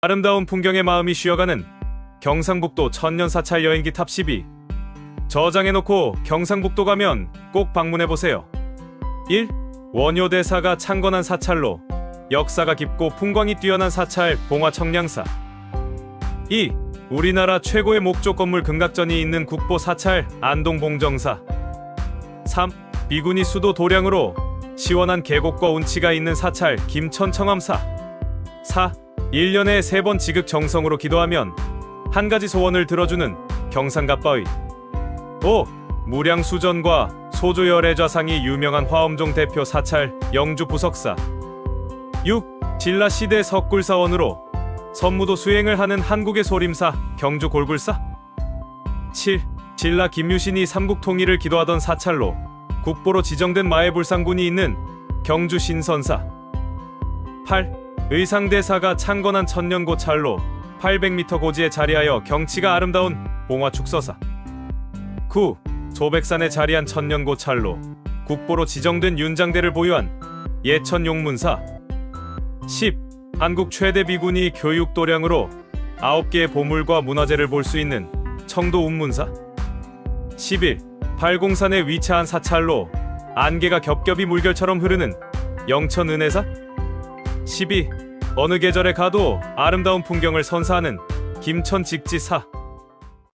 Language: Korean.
아름다운 풍경에 마음이 쉬어가는 경상북도 천년사찰 여행기 탑 12. 저장해놓고 경상북도 가면 꼭 방문해보세요. 1. 원효대사가 창건한 사찰로 역사가 깊고 풍광이 뛰어난 사찰 봉화 청량사 2. 우리나라 최고의 목조 건물 금각전이 있는 국보 사찰 안동 봉정사 3. 비구니 수도 도량으로 시원한 계곡과 운치가 있는 사찰 김천 청암사 4. 1년에 3번 지극 정성으로 기도하면 한 가지 소원을 들어주는 경상갑바위 5. 무량수전과 소조열애좌상이 유명한 화엄종 대표 사찰 영주 부석사 6. 진라 시대 석굴사원으로 선무도 수행을 하는 한국의 소림사 경주 골굴사 7. 진라 김유신이 삼국 통일을 기도하던 사찰로 국보로 지정된 마애불상군이 있는 경주 신선사 8. 의상대사가 창건한 천년고 찰로 800m 고지에 자리하여 경치가 아름다운 봉화축서사 9. 조백산에 자리한 천년고 찰로 국보로 지정된 윤장대를 보유한 예천 용문사 10. 한국 최대 비구니 교육 도량으로 9개의 보물과 문화재를 볼 수 있는 청도 운문사 11. 팔공산에 위치한 사찰로 안개가 겹겹이 물결처럼 흐르는 영천 은혜사 12. 어느 계절에 가도 아름다운 풍경을 선사하는 김천 직지사